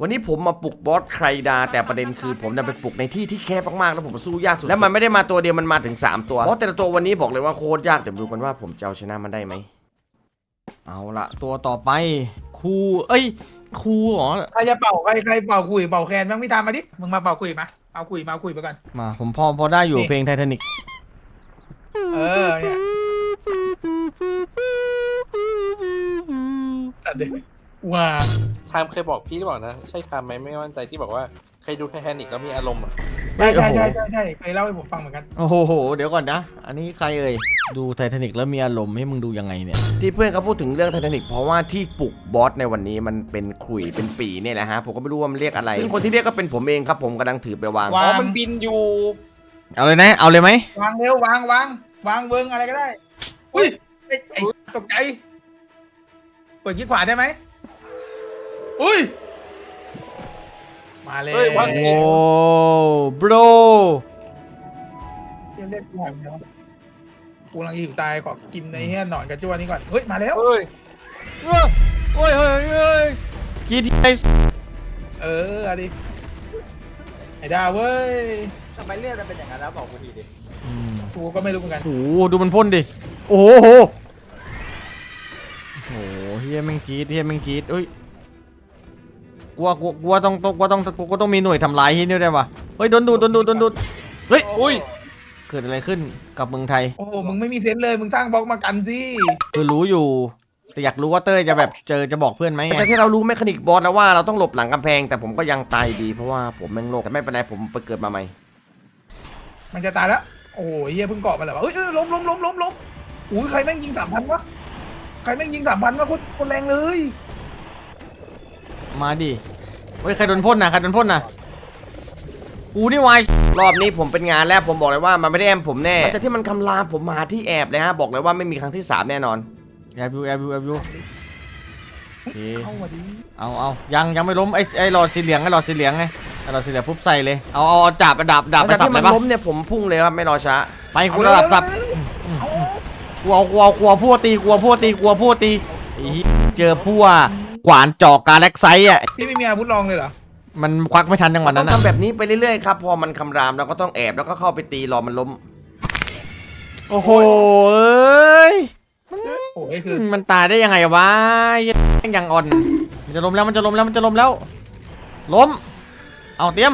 วันนี้ผมมาปลุกบอสใครดา แต่ประเด็นคือผมจะไปปลุกในที่ที่แคบมากๆแล้วผมสู้ยากสุดๆแล้วมันไม่ได้มาตัวเดียวมันมาถึง 3 ตัวบอสแต่ละตัววันนี้บอกเลยว่าโคตรยากเดี๋ยวดูกันว่าผมจะเอาชนะมันได้ไหม เอาละตัวต่อไปครูเอ้ยครูเหรอ ใครจะเป่าใครใครเป่าคุยเป่าแคนบ้างพี่ตามมาดิ มึงมาเป่าคุยมาเอาคุยมาเอาคุยไปก่อน มาผมพอพอได้อยู่นี่ เพลงไททานิกเออเนี่ยสัตว์เด็ก ว้าไทม์เคยบอกพี่หรือเปล่านะ ใช่ไทม์ไหมไม่มั่นใจที่บอกว่าเคยดูไททานิกแล้วมีอารมณ์อะใช่ใช่ใช่ใช่ใช่เคยเล่าให้ผมฟังเหมือนกัน โอ้โห เดี๋ยวก่อนนะ อันนี้ใครเอ่ย ดูไททานิกแล้วมีอารมณ์ให้มึงดูยังไงเนี่ย ที่เพื่อนเขาพูดถึงเรื่องไททานิกเพราะว่าที่ปลุกบอสในวันนี้มันเป็นขลุยเป็นปีเนี่ยแหละฮะ ผมก็ไม่รู้ว่ามันเรียกอะไร ซึ่งคนที่เรียกก็เป็นผมเองครับ ผมกำลังถือไปวาง อ๋อมันบินอยู่ เอาเลยนะ เอาเลยไหม วางเร็ววางวางวางเวิงอะไรก็ได้ อุ้ยไอ้ไอ้ตกใจกดยี่ขวาได้ไหม อุ้ย มาเลยเฮ้ยโอ้ บรเรียกเรียกกูหายไปแล้วกูกำลังหิวตายขอกินไอ้เหี้ยหนอนกระจ้วนี้ก่อน เฮ้ย มาแล้ว เฮ้ยโอ้ยโอ้ยโอ้ยโอ้ยกีที่ไอ้เออเอาดิไอ้ดาวเว้ย ทำไมเลือดมันเป็นอย่างนั้นแล้วบอกกูทีดิอืมกูก็ไม่รู้เหมือนกัน โอ้โหดูมันพ่นดิ โอ้โหโอ้โหเฮียแม่งกรีดเฮียแม่งกรีดเอ้ย กลัวกลัวกลัวต้องต้องกลัวต้องกลัวต้องมีหน่วยทำลายที่นี่ได้ปะเฮ้ยโดนดูดโดนดูดโดนดูดเฮ้ยอุ้ย เกิดอะไรขึ้นกับเมืองไทย โอ้โห มึงไม่มีเซนส์เลย มึงสร้างบล็อกมากันสิ คือรู้อยู่ แต่อยากรู้ว่าเต้ยจะแบบเจอจะบอกเพื่อนไหมหลังจากที่เรารู้แมคานิกบอสแล้วว่าเราต้องหลบหลังกำแพง แต่ผมก็ยังตายดีเพราะว่าผมแม่งโลกแต่ไม่เป็นไรผมไปเกิดมาใหม่ มันจะตายแล้ว โอ้โหเฮียเพิ่งเกาะมาแล้ววะเฮ้ยเอ้ยล้มล้มล้มล้มล้มอุ้ยใครแม่งยิงสามพันวะ ใครแม่งยิงสามพันวะโคตรโคตรแรงเลย มาดิเฮ้ยใครโดนพ่นนะใครโดนพ่นนะกูนี่วายรอบนี้ผมเป็นงานแล้วผมบอกเลยว่ามันไม่ได้แอมผมแน่หลังจากที่มันคำรามผมมาที่แอบเลยฮะบอกเลยว่าไม่มีครั้งที่สามแน่นอนแอบอยู่แอบอยู่แอบอยู่โอเคเข้ามาดิเอาเอายังยังไม่ล้มไอ้ไอ้หลอดสีเหลืองไอ้หลอดสีเหลืองไงไอ้หลอดสีเหลืองปุ๊บใส่เลยเอาเอาเอาจับดาบดาบหไปลังจากสับที่เลมัยนปะล้มเนี่ยผมพุ่งเลยครับไม่รอช้าไปกูระดับสับเอากลัวกลัวกลัวพวกตีกลัวพวกตีกลัวพวกตีไอ้เหี้ยเจอพวก ขวานจอกกาแล็กไซด์อะพี่ไม่มีอาวุธรองเลยเหรอ มันควักไม่ทันจังหวะต้นั้องนอะทำแบบนี้ไปเรื่อยๆครับพอมันคำรามเราก็ต้องแอบแล้วก็เข้าไปตีรอมันล้ม โอ้โหเอ้ยโอ้ยคือมันตายได้ยังไงวะเหี้ยแม่งยังอ่อน มันจะล้มแล้วมันจะล้มแล้วมันจะล้มแล้ว ล้ม เอาเตรียม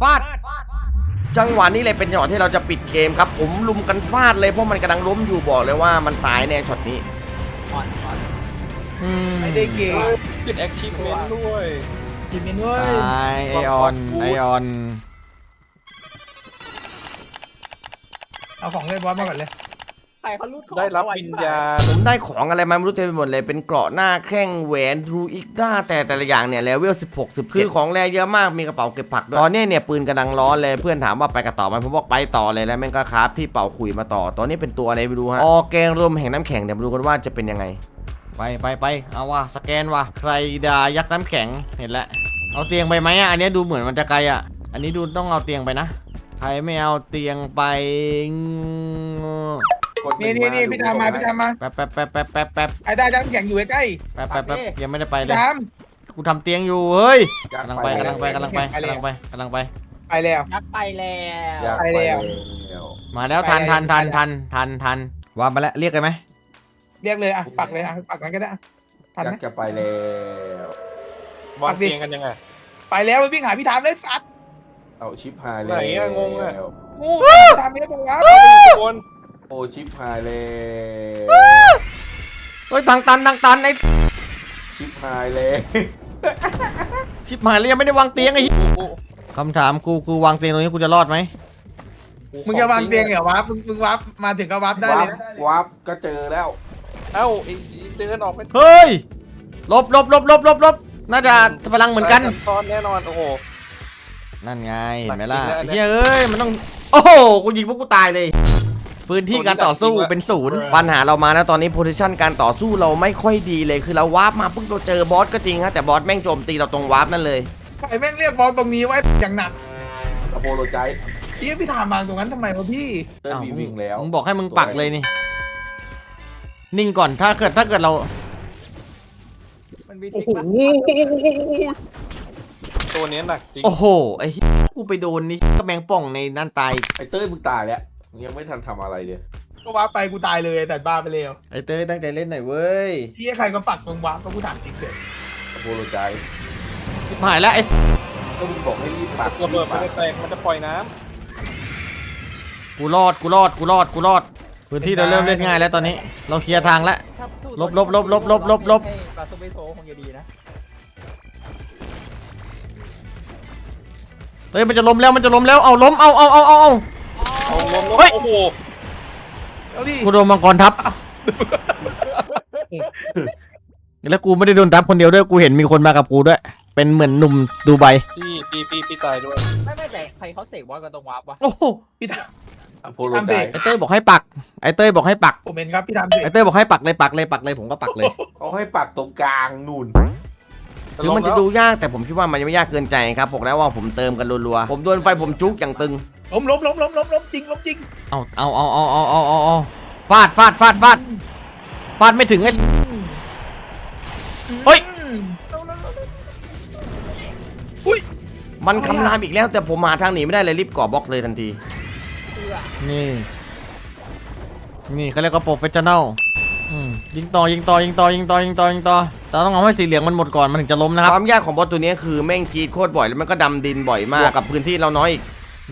ฟาดจังหวะนี้เลยเป็นจังหวะที่เราจะปิดเกมครับ ผมลุมกันฟาดเลยเพราะมันกำลังล้มอยู่บอกเลยว่ามันตายแน่ช็อตนี้ อ่อน อ่อนอืมไม่ได้เก่งปิดแอคชีพเมนต์ด้วยทีมเมนเว้ยตายไอออนไอออน เอาของเล่นบอสมาก่อนเลยใครเขารูดของได้รับเอาว้วิญญาณผมได้ของอะไรมาไม่รู้เต็มไปหมดเลย เป็นเกราะหน้าแข้งแหวนรูอิกด้าแต่แต่ละอย่างเนี่ยเลเวล16 17คือของแรเยอะมากมีกระเป๋าเก็บผักด้วยตอนเนี้ยเนี่ยปืนกำลังร้อนเลยเพื่อนถามว่าไปกันต่อไหมผมบอกไปต่อเลยแล้วแม่งก็คราฟที่เป่าขุยมาต่อ ตอนนี้เป็นตัวอะไรไม่รู้ฮะออแกงรวมแห่งน้ำแข็งเดี๋ยวมาดูกันว่าจะเป็นยังไง ไปไปไปเอาว่ะสแกนว่ะใครดายักษ์น้ำแข็งเห็นแล้วเอาเตียงไปไหมอะอันเนี้ยดูเหมือนมันจะไกลอะ อันนี้ดูต้องเอาเตียงไปนะใครไม่เอาเตียงไปนี่นี่นี่พี่ตามมาพี่ตามมาแป๊บแป๊บแป๊บแป๊บแป๊บแป๊บไอ้ได้จังแข็งอยู่ใกล้แป๊บแป๊บแป๊บยังไม่ได้ไปๆเลยตามกูทำเตียงอยู่เฮ้ยกำลังไปกำลังไปกำลังไปกำลังไปกำลังไปไปแล้วยักษ์ไปแล้วไปแล้วมาแล้วทันทันทันทันทันทันว่ามาแล้วเรียกเลยไหม เรียกเลยอะปักเลยอะปักมันก็ได้อะทันอไหมยากจะไปแล้ววางปักดิเตียงกันยังไง ไปแล้วไปวิ่งหาพี่ถามเลยสัตว์เอาชิปหายไหแล้นอะ วงงอะงูทำไม่ได้ปะวะทุกคนโอ้ชิปหายแล้วเฮ้ยทางตันทางตันไอ้ชิปหายแล้วชิบหายแล้วยังไม่ได้วางเตียงไอ้เหี้ยกูคำถามกูกูวางเตียงตรงนี้กูจะรอดไหมมึงจะวางเตียงเหรอวะมึงมึงวับมาถึงก็วับได้วัเลบยนะวับก็เจอแล้ว เอ้าไอ้เดินออกไปเฮ้ยหลบหลบหลบหลบหลบหลบน่าจะพลังเหมือนกันซ้อนแน่นอนโอ้โหนั่นไงเห็นไหมล่ะหลัไอ้กจริงแล้วเหี้ยเอ้ยมันต้องโอ้โหกูยิงพวกกูตายเลยพื้นที่การต่อสู้เป็นศูนย์ปัญหาเรามานะตอนนี้โพซิชันการต่อสู้เราไม่ค่อยดีเลยคือเราวาร์ปมาปุ๊บเราเจอบอสก็จริงฮะแต่บอสแม่งโจมตีเราตรงวาร์ปนั่นเลยใครแม่งเรียกบอลตรงนี้ไว้อย่างหนักอโปโลใจเอี้ยพี่ถามมาตรงนั้นทำไมวะพี่เติ้ลอ้าวมีวิ่งแล้วมึงบอกให้มึงปักเลยนี่ นิ่งก่อนถ้าเกิดถ้าเกิดเรา มันมีโอ้ทิกโหปะตัวเนี้ยหนักจริง โอ้โหไอ้เหี้ยกูไปโดนนี่กระแมงป่องในนั่นตายไอ้เต้ยมึงตายแล้วมึงยังไม่ทันทำอะไรเลยก็ว้าไปกูตายเลยแต่บ้าไปแล้วไอ้เต้ยตั้งใจเล่นหน่อยเว้ยที่ใครก็ปักมึงว้าก็กูถามจริงเด็ดอโพโลใจชิบหายแล้วไอ้ก็มึงบอกให้รีบปักระเบิดปัไม่กได้แตกมันจะปล่อยน้กูรอดกูรอดกูรอดกูรอด พื้นที่เราเริ่มเล่นง่ายแล้วตอนนี้ เราเคลียร์ทางแล้ว ถ้าสู้ลบลบลบลบลบลบลบ ให้ปลาซูเปโซคงจะดีนะเฮ้ยมันจะล้มแล้วมันจะล้มแล้วเอาล้มเอาเอาเอาเอาเอาำเอาลมลมเฮ้ย โอ้โหแล้วดิกูโดนมังกรทับแล้วกูไม่ได้โดนทับคนเดียวด้วยกูเห็นมีคนมากับกูด้วย เป็นเหมือนหนุ่มดูไบพี่พี่พี่พี่ตายด้วยไม่ไม่แต่ใครเขาเสกบอสกันตรงวาร์ปวะโอ้โหพี่ท อพโลตายไอเต้ยบอกให้ปัก ไอเต้ยบอกให้ปัก ผมเห็นครับพี่ทำสิไอเต้ยบอกให้ปักเลยปักเลยปักเลยผมก็ปักเลยเขาให้ปักตรงกลางนู่นหรือมันจะดูยากแต่ผมคิดว่ามันยังไม่ยากเกินใจครับบอกแล้วว่าผมเติมกันรัวๆผมโดนไฟผมจุกอย่างตึงล้มล้มล้มล้มล้มล้มจริงล้มจริงเอาเอาเอาเอาเอาเอาเอาฟาดฟาดฟาดฟาดฟาดไม่ถึงไอ้เฮ้ยอุ้ยมันคำรามอีกแล้วแต่ผมหาทางหนีไม่ได้เลยรีบก่อบล็อกเลยทันที นี่ นี่เขาเรียกว่าโปรเฟชชั่นแนลยิงต่อยิงต่อยิงต่อยิงต่อยิงต่อยิงต่อแต่ต้องเอาให้สีเหลืองมันหมดก่อนมันถึงจะล้มนะคครับวามยากของบอสตัวนี้คือแม่งกรีดโคตรบ่อยแล้วมันก็ดำดินบ่อยมากกับพื้นที่เราน้อยอีก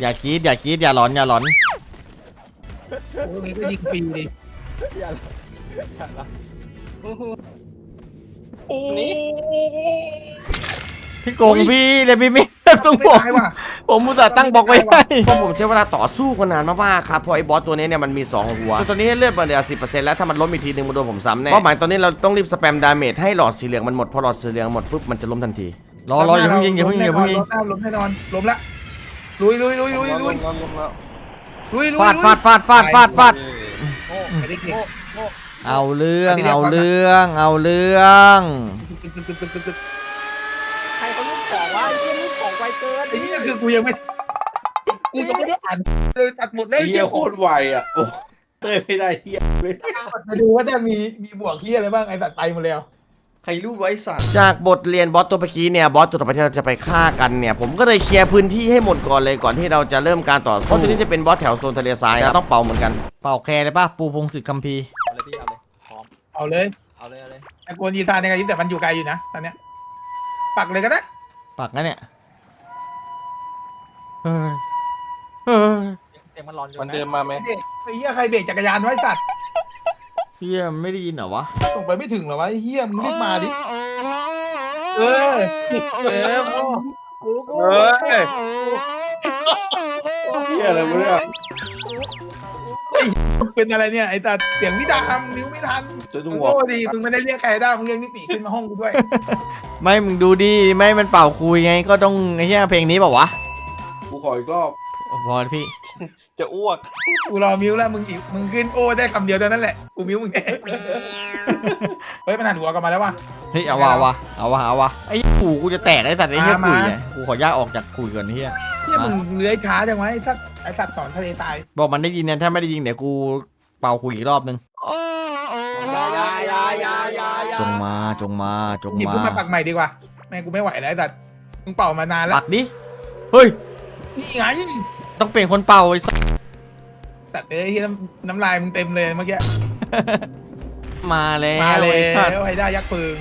อย่าคิดอย่าคิดอย่าหลอนอย่าหลอนโอ้โหนี่ก็ยิงฟรีดิอย่าอย่าละโอ้โห พี่โกงพี่เลยพี่ไม่ต้องไม่บอกตายว่ะ ผมมุตส่าห์ตั้งบอกไว้ให้เพราะผมใช้เวลาต่อสู้กันนานมากๆครับเพราะไอ้บอสตัวนี้เนี่ยมันมี 2 หัวจนตอนนี้เลือดมันเหลือสิแล้วถ้ามันล้มอีกทีนึงมันโดนผมซ้ำแน่เป้าหมายตอนนี้เราต้องรีบสแปมดาเมจให้หลอดสีเหลืองมันหมดพอหลอดสีเหลืองหมดปุ๊บมันจะล้มทันทีรอรออย่าเพิ่งยิงอย่าเพิ่งยิงอย่าเพิ่งยิงล้มแน่นอนล้มแน่นอนล้มละลุยลุยลุยลุยลุยลมลมแล้วลุยลุยฟาดฟาดฟาดฟาดฟาดฟาดโง่ไม่ได้เก่งโง่โง่เอาเรื่องอันนี้เรียกเอาว่าเรื่องเอาเรื่อง ตึกตึกตึกตึกตึก เกินไอ้นี่ก็คือกูยังไม่กูยังไม่ได้อ่านเลยตัดหมดเลยเฮียโคตรไวอะโอ้เต้ยไม่ได้เฮียเลยมาดูว่าจะมีมีบวกเฮียอะไรบ้างไอ้สัตว์ไปหมดแล้วใครรู้ไว้สัตว์จากบทเรียนบอสตัวเมื่อกี้เนี่ยบอสตัวต่อไปที่เราจะไปฆ่ากันเนี่ยผมก็เลยเคลียร์พื้นที่ให้หมดก่อนเลยก่อนที่เราจะเริ่มการต่อสู้เพราะตัวนี้จะเป็นบอสแถวโซนทะเลทรายครับต้องเป่าเหมือนกันเป่าแคร์เลยป่ะปูพงศิษฐ์คัมภีร์เอาเลยพี่เอาเลยพร้อมเอาเลยเอาเลยเอาเลยตะโกนยีซานในการยิงแต่มันอยู่ไกลอยู่นะตอนเนี้ยปักเลยก็ได้ปักนะเนี่ย เฮ้ยเฮ้ยเสียงมันร้อนอยู่มันนะเดินมาไหมเด็กไอ้เฮียใครเบรกจักรยานไว้สัตว์เฮียไม่ได้ยินเหรอวะส่งไปไม่ถึงเหรอวะไอ้เฮียมึงรีบมาดิเออเออกูกูเออเฮียอะไรวะเนี่ยเป็นอะไรเนี่ยไอ้ตาเสียงพี่ดามนิ้วไม่ทันจนมึงหัวโง่ดีมึงไม่ได้เรียกใครได้มึงเรียกนิติขึ้นมาห้องกูด้วยไม่มึงดูดิไม่มันเป่าคุยไงก็ต้องไอ้เฮียเพลงนี้เปล่าวะ กูขออีกรอบ พอพี่ จะอ้วก กูรอมิวแล้วมึงอีกมึงขึ้นโอ้ได้คำเดียวเท่านั้นแหละกูมิวมึงแน่ เฮ้ยมันหันหัวกลับมาแล้วว่ะเฮ้ยเอาวะเอาวะเอาวะเอาวะไอ้หูกูจะแตกไอ้สัตว์ไอ้เฮียมาคุยมาเนี่ยกูขอยากออกจากคุยก่อนเฮียเฮียมึงเลื้อยช้าจังวะไอ้สัตว์ไอ้สัตว์สอนทะเลทรายบอกมันได้ยินนะถ้าไม่ได้ยินเดี๋ยวกูเป่าคุยอีกรอบนึงยายายายายายาจงมาจงมาจงหยิบมาขึ้นมาปักใหม่ดีกว่าแม่งกูไม่ไหวแล้วไอ้สัตว์มึงเป่ามานานแล้วปักดิเฮ้ย นี่ไงต้องเปลี่ยนคนเป่าไอ้สัสสัตว์เอ้ยเหี้ยน้ำน้ำลายมึงเต็มเลยเมื่อกี้ มาแล้วมาเลยไอ้สัตว์ไอ้ได้ายักษ์ปืน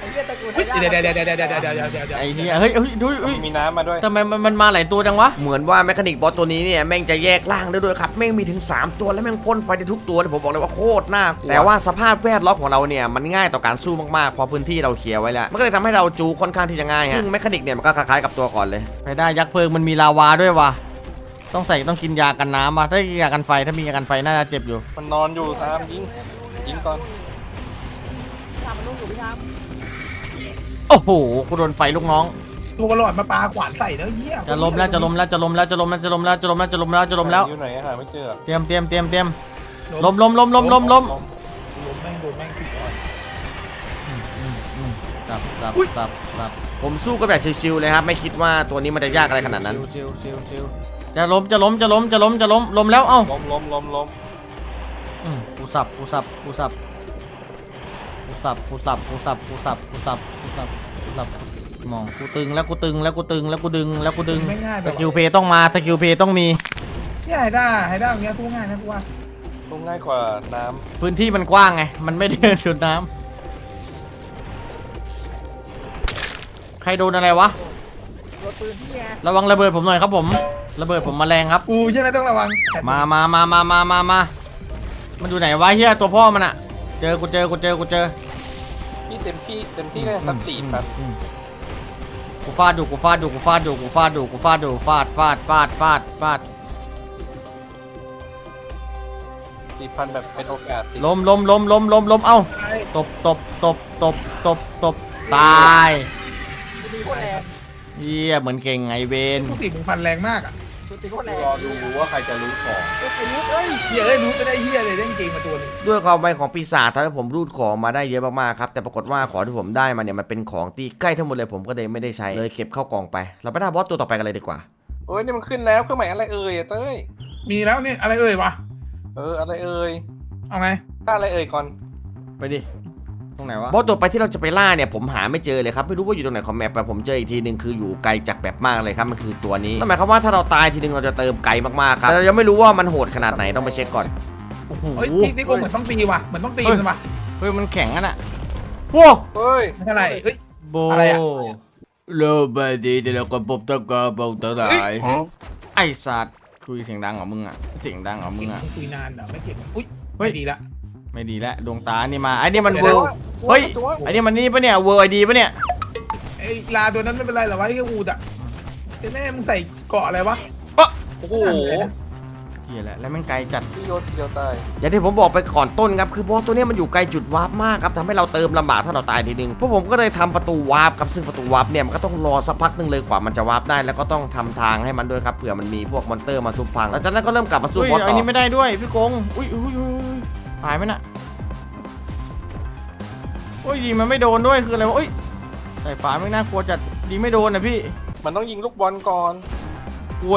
ไอ้เหี้ยตะกูเฮ้ยเดี๋ยวเดี๋ยวเดี๋ยวเดี๋ยวเดี๋ยวเดี๋ยวเดี๋ยวเดี๋ยวเดี๋ยวไอ้เฮียเฮ้ยเฮ้ยดูเฮ้ยมีน้ำมาด้วยทำไมมันมันมาหลายตัวจังวะเหมือนว่าแมคานิกบอสตัวนี้เนี่ยแม่งจะแยกร่างได้ด้วยครับแม่งมีถึง 3 ตัวแล้วแม่งพ่นไฟได้ทุกตัวเลยผมบอกเลยว่าโคตรน่ากลัวแต่ว่าสภาพแวดล้อมของเราเนี่ยมันง่ายต่อการสู้มากๆเพอพื้นที่เราเคลียร์ไว้แล้วมันก็เลยทำให้เราจูค่อนข้างที่จะง่ายฮะซึ่งแมคานิกเนี่ยมันก็คล้ายๆกับตัวก่อนเลยไปได้ยักษ์เพลิงมันมีลาวาด้วยวะต้องใส่ต้องกินยากันน้ำว่ะถ้ากินยากันไฟถ้ามียากันไฟน่าจะเจ็บอยู่ มันนอนอยู่ตามยิงยิงก่อนทำมันลูกอยู่พี่ทาม โอ้โหกูโดนไฟลูกน้อง ตัวบอลลอดมาปาขวานใส่แล้วเหี้ยจะล้มแล้วจะล้มแล้วจะล้มแล้วจะล้มแล้วจะล้มแล้วจะล้มแล้วจะล้มแล้วจะล้มแล้ว อยู่ไหนหาไม่เจอเตรียมเตรียมเตรียมเตรียมล้มล้มล้มล้มล้มล้มล้มแม่งโดนแม่งติดก่อนอืมอืมอืมสับสับอุ๊ยสับสับผมสู้กันแบบชิวๆเลยครับ ไม่คิดว่าตัวนี้มันจะยากอะไรขนาดนั้น ชิวชิวชิวจะล้มจะล้มจะล้มจะล้มจะล้มล้มแล้วเอ้าล้มล้มล้มล้มอืมกูสับกูสับกูสับ กูสับกูสับกูสับกูสับกูสับกูสับกูสับมองกูตึงแล้วกูตึงแล้วกูตึงแล้วกูดึงแล้วกูดึงไม่ง่ายไปสหรอ กิลเพย์ต้องมาสกิลเพย์ต้องมี เนี่ยไฮด้าไฮด้าอย่างเงี้ยสู้ง่ายนะกูว่าลงง่ายกว่าน้พื้นที่มันกว้างไง มันไม่ได้ชุดน้ำ ใครโดนอะไรวะ รถปืนพี่ไงระวังระเบิดผมหน่อยครับผม ระเบิดผมมาแรงครับ กูใช่ไหมต้องระวังมามามามามามามา มันอยู่ไหนวะเฮียตัวพ่อมันอะ เจอกูเจอกูเจอกูเจอำพี่เต็มที่เต็มที่ก็สักสี่พันอืมกูฟาดดูกูฟาดดูกูฟาดดูกูฟาดดูกูฟาดดูฟาดฟาดฟาดฟาดฟาดสี่พันแบบเป็นโอกาสสิล้มล้มล้มล้มล้มล้มเอ้าไอ้ตบตบตบตบตบตบตายชุดตีโคตรแรงเฮียเหมือนเก่งไงเวนกูตีมึงฟันแรงมากอะ ชุดตีโคตรแรงรอดูว่าใครจะรู้ของเอ้ยไอ้ยุทธเอ้ยเฮียเอ้ยรู้จะได้เฮียเลยเล่นเกมมาตัวหนึงด้วยความไวของปีศาจทำให้ผมรูดของมาได้เยอะมากๆครับ แต่ปรากฏว่าของที่ผมได้มาเนี่ยมันเป็นของที่ใกล้ทั้งหมดเลยผมก็เลยไม่ได้ใช้เลยเก็บเข้ากล่องไป เราไปด่าบอสตัวต่อไปกันเลยดีกว่าโอ้ยนี่มันขึ้นแล้วเครื่องหมายอะไรเอ่ยอะเต้ยมีแล้วนี่อะไรเอ่ยวะเอออะไรเอ่ยเอาไงค่าอะไรเอ่ยก่อนไปดิ ตรงไหนวะบอสตัวไปที่เราจะไปล่าเนี่ยผมหาไม่เจอเลยครับไม่รู้ว่าอยู่ตรงไหนของแมปแต่ผมเจออีกทีหนึ่งคืออยู่ไกลจากแบบมากเลยครับมันคือตัวนี้นั่นหมายความว่าถ้าเราตายทีนึงเราจะเติมไกลมากๆครับแต่เรายังไม่รู้ว่ามันโหดขนาดไหนต้องไปเช็คก่อนโอ้โหเฮ้ยนี่นี่กูเหมือนต้องตีว่ะเหมือนต้องตีมันว่ะเฮ้ยมันแข็งอะน่ะว้าเฮ้ยไม่เท่าไหร่เฮ้ยโบอะไรอะโลบาดีแต่ละคนพบตะกาบอกตะไลไอ้สัตว์คุยเสียงดังเหรอมึงอะเสียงดังเหรอมึงอะคุยนานเหรอไม่เก่งอุ้ยเฮ้ยไม่ดีละ ไม่ดีแล้วดวงตานี่มาไอ้นี่มันเดี๋เวิยวร์นะเฮ้ยตัวไอ้นี่มันนี่ปะเนี่ยเวิร์ไอดีปะเนี่ยไอ้ลาตัวนั้นไม่เป็นไรหรอวะไอ้อูดอะไอ้แม่มึงใส่เกาะอะไรวะโอ้โหเฮียแหละแล้วแม่งไกลจัดพี่โยนทีเดียวตายอย่างที่ผมบอกไปก่อนต้นครับคือบอสตัวเนี้ยมันอยู่ไกลจุดวาร์ปมากครับทำให้เราเติมลำบากถ้าเราตายทีนึงพวกผมก็เลยทำประตูวาร์ปครับซึ่งประตูวาร์ปเนี่ยมันก็ต้องรอสักพักหนึ่งเลยกว่ามันจะวาร์ปได้แล้วก็ต้องทำทางให้มันด้วยครับเผื่อมันมีพวกมอนเตอร์มาทุบพังหลังจากนั้นก็เริ่มกลับมาสู้อุ้ยบอสไอ้ต่อนี่ไม่ได้ด้วยพี่กงอุ้ยอุ้ยอุ้ยอุ้ย ตายไหมน่ะโอ้ยยิงมันไม่โดนด้วยคืออะไรวะอุ้ยสายฟ้าไม่น่ากลัวจัดยิงไม่โดนนะพี่มันต้องยิงลูกบอลก่อน กู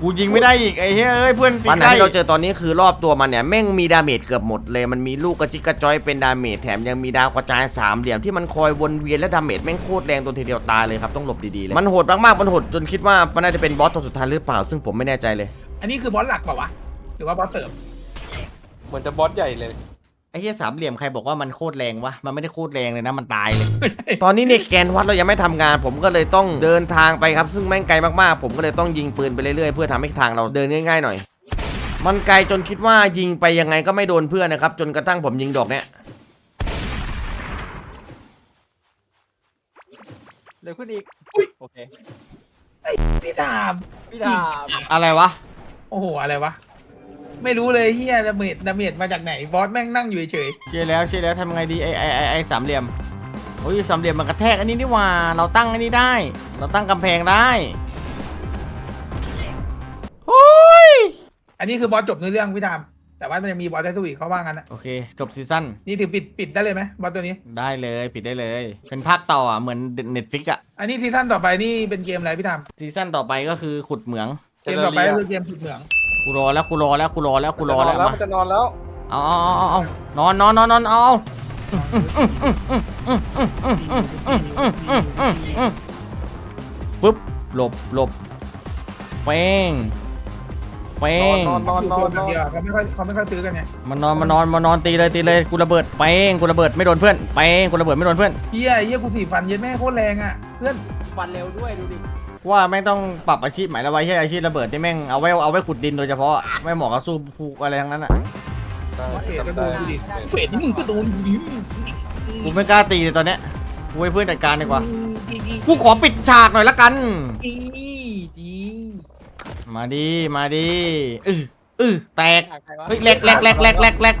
กูยิงไม่ได้อีกไอ้เฮ้ยเอ้ยเพื่อนตีปัญใกหาล้ที่เราเจอตอนนี้คือรอบตัวมันเนี่ยแม่งมีดาเมจเกือบหมดเลย มันมีลูกกระจิกกระจอยเป็นดาเมจแถมยังมีดาวกระจายสามเหลี่ยมที่มันคอยวนเวียนและดาเมจแม่งโคตรแรงตัวทีเดียวตายเลยครับต้องหลบดีๆเลยมันโหดมากๆมันโหดจนคิดว่ามันน่าจะเป็นบอสตัวสุดท้ายหรือเปล่า ซึ่งผมไม่แน่ใจเลย อันนี้คือบอสหลักเปล่าวะ หรือว่าบอสเสริม เหมือนจะบอสใหญ่เลย ไอ้เหี้ยสามเหลี่ยมใครบอกว่ามันโคตรแรงวะ มันไม่ได้โคตรแรงเลยนะ มันตายเลย ตอนนี้เนี่ยแกนวัดเรายังไม่ทำงาน ผมก็เลยต้องเดินทางไปครับ ซึ่งแม่งไกลมากๆ ผมก็เลยต้องยิงปืนไปเรื่อยๆ เพื่อทำให้ทางเราเดินง่ายๆหน่อย มันไกลจนคิดว่ายิงไปยังไงก็ไม่โดนเพื่อนนะครับ จนกระทั่งผมยิงดอกเนี้ยเร็วขึ้นอีกโอเค พี่ดามพี่ดาบอะไรวะ โอ้โห อะไรวะ ไม่รู้เลยเฮียดาเมจดาเมจมาจากไหนบอสแม่งนั่งอยู่เฉยเชียร์แล้วเชียร์แล้วทำไงดีไอ้ไอ้ไอ้ไอ้สามเหลี่ยมโอ้ยสามเหลี่ยมมันกระแทกอันนี้นี่หว่า เราตั้งอันนี้ได้ เราตั้งกำแพงได้โอ้ยๆอันนี้คือบอสจบในอเรื่องพี่ดามแต่ว่ามันยังมีบอสได้สู้อีกเขาว่างั้นนะโอเค จบซีซั่นนี่ถือปิดปิดได้เลยไหมบอสตัวนี้ ได้เลยปิดได้เลย เป็นภาคต่ออะเหมือนเน็ตฟิกอะอันนี้ซีซั่นต่อไปนี่เป็นเกมอะไรพี่ดามซีซั่นต่อไปก็คือขุดเหมือง เกมต่อไปก็คือเกมสุดเหมือง กูรอแล้วกูรอแล้วกูรอแล้วกูรอแล้วมันมาจะนอนแล้วเอาเอาเอาเอานอนนอนนอนนอนเอาปึ๊บหลบหลบเป้งเป้นอนงนอนนอนนอนอยู่ตัวเดียวเขาไม่ค่อยเขาไม่ค่อยซื้อกันไงมันนอนมานอนมานอนตีเลยตีเลยกูระเบิดเป้งกูระเบิดไม่โดนเพื่อนเป้งกูระเบิดไม่โดนเพื่อนเฮียเฮียกูสีฟันเย็นแม่โคตรแรงอะเพื่อนฟันเร็วด้วยดูดิ ว่าแม่งต้องปรับอาชีพใหม่แล้วไว้ใช่อาชีพระเบิดที่แม่งเอาไว้เอาไว้ขุดดินโดยเฉพาะไม่เหมาะกับสู้ภูอะไรทั้งนั้นอะใช่เฟดก็จำโดได้นดูดิเฟดนี่มึงก็โดนอยู่ดิกูไม่กล้าตีเลยตอนเนี้ยกูให้เพื่อนจัดการดีกว่าอีอีกูขอปิดฉากหน่อยละกันอีอีมาดีมาดีอืออือแตกฉากใครวะเฮ้ยแหลกแหลกแหลกแหลกแหลก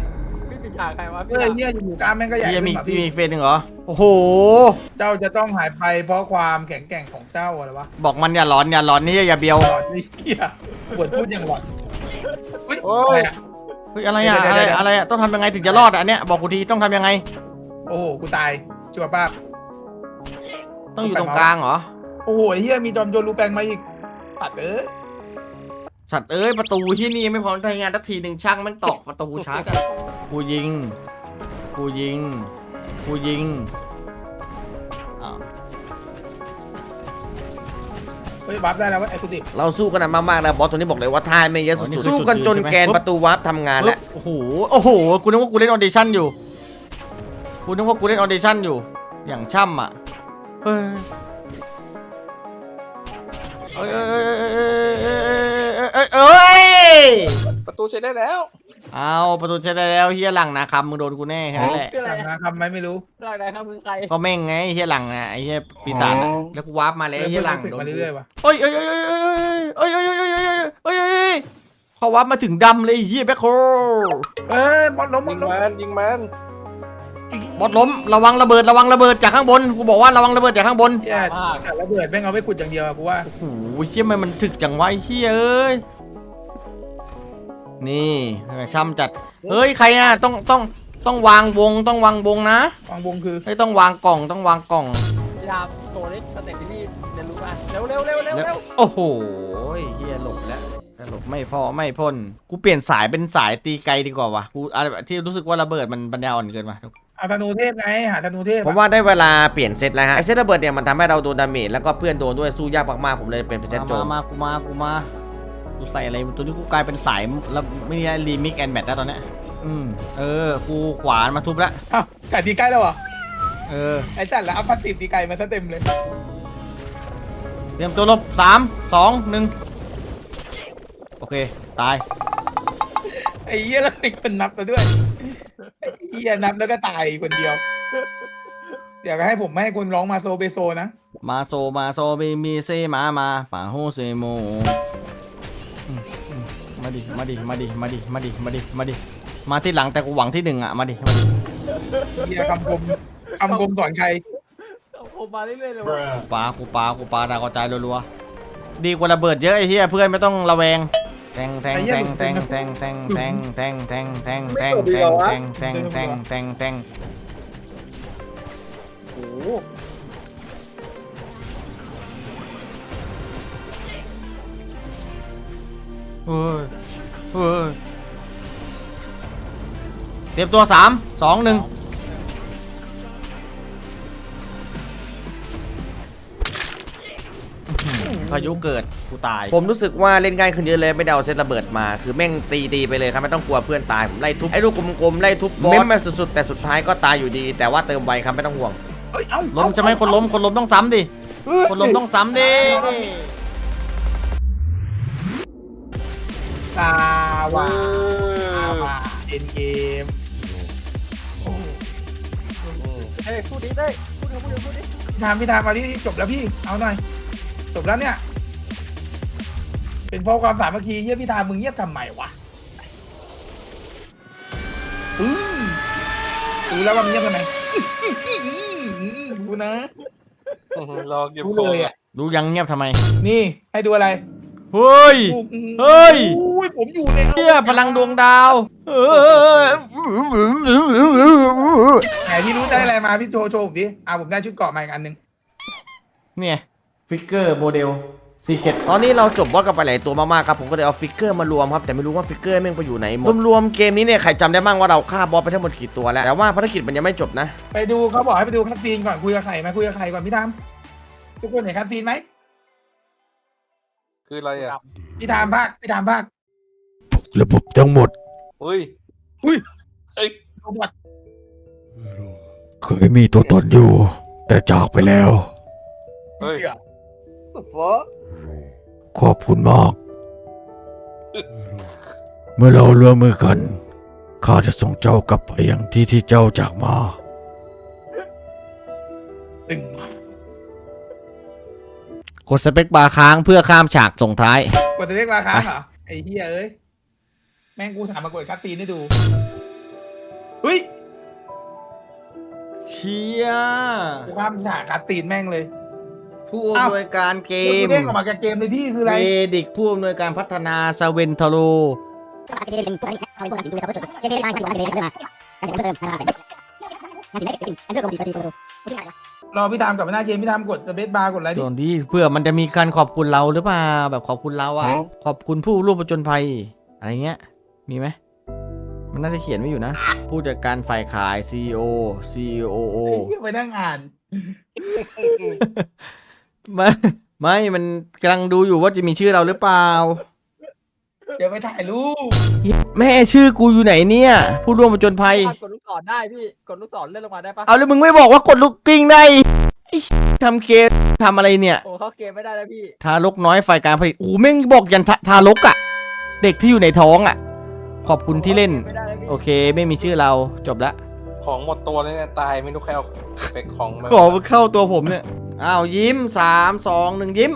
แหลกพี่เป็นฉากใครวะเอพี่อดาบเฮียอยู่ๆกล้ามแม่งก็ใหญ่พี่จะมีขึ้นแบบพี่มีเฟสหนึ่งเหรอ โอ้โห เจ้าจะต้องหายไปเพราะความแข็งแกร่งของเจ้าอะไรวะบอกมันอย่าหลอนอย่าหลอนนี่อย่าเบียว หลอนไอ้เฮียปวดพูดอย่างหลอนอุ้ยโอ้อะไรยอะ เฮ้ยอะไรอะเดี๋อะไรยวเดี๋ยว อะไรอะต้องทำยังไงถึงจะรอดอะอันเนี้ยบอกกูทีต้องทำยังไง โอ้โหกูตายจัวป้าบต้องอยู่ตรงกลางเหรอ โอ้โหไอ้เฮียมีจอมโจรรูแปลงมาอีกตัดเอ้ย สัตว์เอ้ยประตูที่นี่ไม่พอทำงานทักทีหนึ่งช่างแมันตอกประตูช้าจัดกูยิงกูยิงกูยิงอ้าวเฮ้ยบัฟได้แล้วเว้ยไอ้คุณดิเราสู้กันหนักมากๆนะบอสตัวนี้บอกเลยว่าท่าไม่เยอะสุดๆสู้กันจนแกนประตูวาร์ปทำงานแล้วโอ้โหโอ้โหกูนึกว่ากูเล่นออเดชั่นอยู่กูนึกว่ากูเล่นออเดชั่นอยู่อย่างช่ำอะเฮ้ย ประตูใช้ได้แล้ว เอาประตูใช้ได้แล้วเฮียหลังนะครับมึงโดนกูแน่แค่นั้นแหละคืออะไรทำนะคำไหมไม่รู้หลังไหนครับมึงใครก็แม่งไงเฮียหลังนะไอ้เฮียปีศาจน่ะแล้วกูวาร์ปมาแล้วไอ้เฮียหลังฝึกโดนมากูเรื่อยๆว่ะเอ้ยเอ้ยเอ้ยเอ้ยเอ้ยเอ้ยเอ้ยเอ้ยเอ้ยเอ้ยเอ้ยเอ้ยเอ้ยเขาวาร์ปมาถึงดำเลยไอ้เฮียแบ็คโฮเอ้ยบอลล้มบยิอลงล้มมันยิงมันบอสล้มระวังระเบิดระวังระเบิดจากข้างบนกูบอกว่าระวังระเบิดจากข้างบนเหี้ยแต่ระเบิดแม่งเอาไปขุดอย่างเดียวอะกูว่าโอ้โหเชี่ยมันมันถึกจังวะไอ้เฮียเอ้ย นี่ช่ำจัด เฮ้ยใครอะต้องต้องต้องวางวงต้องวางวงนะวางวงคือเฮ้ยต้องวางกล่องต้องวางกล่องพยายามโชว์เล็กสเต็ปที่พี่เรียนรู้มาเร็วเร็วเร็วเร็วแล้วเร็วโอ้โหเฮียหลบแล้วแต่หลบไม่พอไม่พ้นกูเปลี่ยนสายเป็นสายตีไกลดีกว่าวะกูอะไรที่รู้สึกว่าระเบิดมันปัญญาอ่อนเกินว่ะเอาธนูเทพไงหาธนูเทพผมว่าได้เวลาเปลี่ยนเซตแล้วฮะไอเซตระเบิดเนี่ยมันทำให้เราโดนดาเมจแล้วก็เพื่อนโดนด้วยสู้ยากมากๆผมเลยเป็นเซตโจมามมากูมากูมา กูใส่อะไรตัวนี้กูกลายเป็นสายแล้วไม่ได้รีมิกแอนแมทแล้วตอนเนี้ยอืมเออ กูขวานมาทุบแล้วอ้าวไก่ตีใกล้แล้วเหรอ เออ ไอ้จัดแล้วเอาพัดติดตีไก่มาซะเต็มเลย เตรียมตัวลบสามสองหนึ่งโอเค ตาย ไอ้เหี้ยแล้วเป็นคนนับมาด้วย ไอ้เหี้ยนับแล้วก็ตายคนเดียว เดี๋ยวก็ให้ผมไม่ให้คุณร้องมาโซเบโซนะ มาโซมาโซบีมีเซมามาป่าโฮเซโมอืมอื มมาดิมาดิมาดิมาดิมาดิมาดิมาดิมาที่หลังแต่กูหวังที่หนึ่งอะมาดิมาดิเหี้ยคำคมคำคมสอนใครเอาผมมาเรื่อยๆเลย Bruh. กูปากูปากูปาดาวกระจายรัวๆดีกว่าระเบิดเยอะไอ้เหี้ยเพื่อนไม่ต้องระแวงแทงแทงแทงแทงแทงแทงแทงแทงแทงแทงแทงแทงแทงแทงแทง เฮ้ยเฮ้ยเตรียมตัวสามสองหนึ่งพายุเกิดกูตายผมรู้สึกว่าเล่นง่ายขึ้นเยอะเลยไม่ได้เอาเซตระเบิดมา คือแม่งตีตีๆไปเลยครับไม่ต้องกลัวเพื่อนตายผมไล่ทุบไอ้ลูกกลมๆไล่ทุบบอสเม้มมาสุดๆแต่สุดท้ายก็ตายอยู่ดี แต่ว่าเติมไวครับไม่ต้องห่วงเอ้ยเอ้าล้มใช่ไหมคนล้มคนล้มต้องซ้ำดิคนล้มต้องซ้ำดิ ตาวาตาวาเอ็นเกมเฮ้ยพูดดีได้พูดดีพูดดีพูดดีพี่ทามพี่ทามมาที่จบแล้วพี่ เอาหน่อย จบแล้วเนี่ย เป็นเพราะความสามัคคีเงียบพี่ทามมึงเงียบทำไมวะอืมรู้แล้วว่ามึงเงียบทำไมรู้นะรอเก็บรู้ของเลยอะ รู้ยังเงียบทำไม นี่ให้ดูอะไร เฮ้ย เฮ้ย อุ้ยผมอยู่ในเฮียพลังดวงดาว เออไหนพี่รู้ได้อะไรมาพี่โชว์โชว์ผมดิอ่าผมได้ชุดเกราะมาอีกอันหนึงเนี่ยฟิกเกอร์โมเดลซีเกตตอนนี้เราจบบอสกันไปหลายตัวมากๆครับผมก็เลยเอาฟิกเกอร์มารวมครับแต่ไม่รู้ว่าฟิกเกอร์แม่งไปอยู่ไหนหมดรวมๆเกมนี้เนี่ยใครจำได้บ้างว่าเราฆ่าบอสไปทั้งหมดกี่ตัวแล้วแต่ว่าภารกิจมันยังไม่จบนะ ไปดูเขาบอกให้ไปดูคัตซีนก่อนคุยกับใครไหมคุยกับใครก่อนพี่ทามทุกคนเห็นคัตซีนไหม คืออะไรอะพี่ทามภาคพี่ทามภาคระบบทั้งหมดอุ้ยอุ้ยเอ้ยเขาบอกเคยมีตัวตนอยู่ แต่จากไปแล้ว เฮ้ยขอบคุณมาก เมื่อเราร่วมมือกัน ข้าจะส่งเจ้ากลับไปยังที่ที่เจ้าจากมา ตึง กดสเปคบาร์ค้างเพื่อข้ามฉากส่งท้าย กดจะเรียกราคาเหรอไอ้เฮียเอ้ย แม่งกูถามมากดคัตซีนให้ดูเฮ้ยเชียกูข้ามฉากคัตซีนแม่งเลย ผู้อำนวยการเกเกมมเด้งออกมาจากเกมเลยพี่คืออะไร เวดิกผู้อำนวยการพัฒนาซาเวนทาโร รอพี่ทามกลับมาหน้าเกมพี่ทามกดเบสบาร์กดอะไรดิส่วนที่เพื่อมันจะมีการขอบคุณเราหรือเปล่าแบบขอบคุณเราอะขอบคุณผู้ร่วมประจนภัยอะไรเงี้ย มีไหมมันมันน่าจะเขียนไว้อยู่นะ ผู้จัดการฝ่ายขาย CEO COO เหี้ยไปนั่งอ่านไม่ไม่มันกำลังดูอยู่ว่าจะมีชื่อเราหรือเปล่า เดี๋ยวไปถ่ายรูปแม่ชื่อกูอยู่ไหนเนี่ย ผู้ร่วมผจญภัย กดลูก ศรได้พี่กดลูกศรเลื่อนลงมาได้ปะเอาแล้วมึงไม่บอกว่ากดลูกกิ้งได้ไอ้ทำเกมทำอะไรเนี่ย โอ้เข้าเกมไม่ได้แล้วพี่ทารกน้อยฝ่ายการผลิตโอ้โหแม่งบอกยันทาทารกอะเด็กที่อยู่ในท้องอะขอบคุณที่เล่น ไม่ได้แล้วพี่โอเค ไม่มีชื่อเราจบละของหมดตัวเลยเนี่ยตายไม่รู้ใครเอาไปของมา ขอเข้าตัวผมเนี่ยอ้าวยิ้มสามสองหนึ่งยิ้ม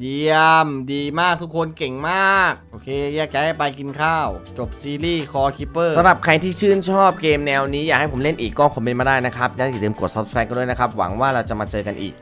เยี่ยม ดีมากทุกคนเก่งมาก โอเค แยกย้ายไปกินข้าว จบซีรีส์คอคิปเปอร์สำหรับใครที่ชื่นชอบเกมแนวนี้อยากให้ผมเล่นอีกก็คอมเมนต์มาได้นะครับและอย่าลืมกด subscribe กันด้วยนะครับ หวังว่าเราจะมาเจอกันอีก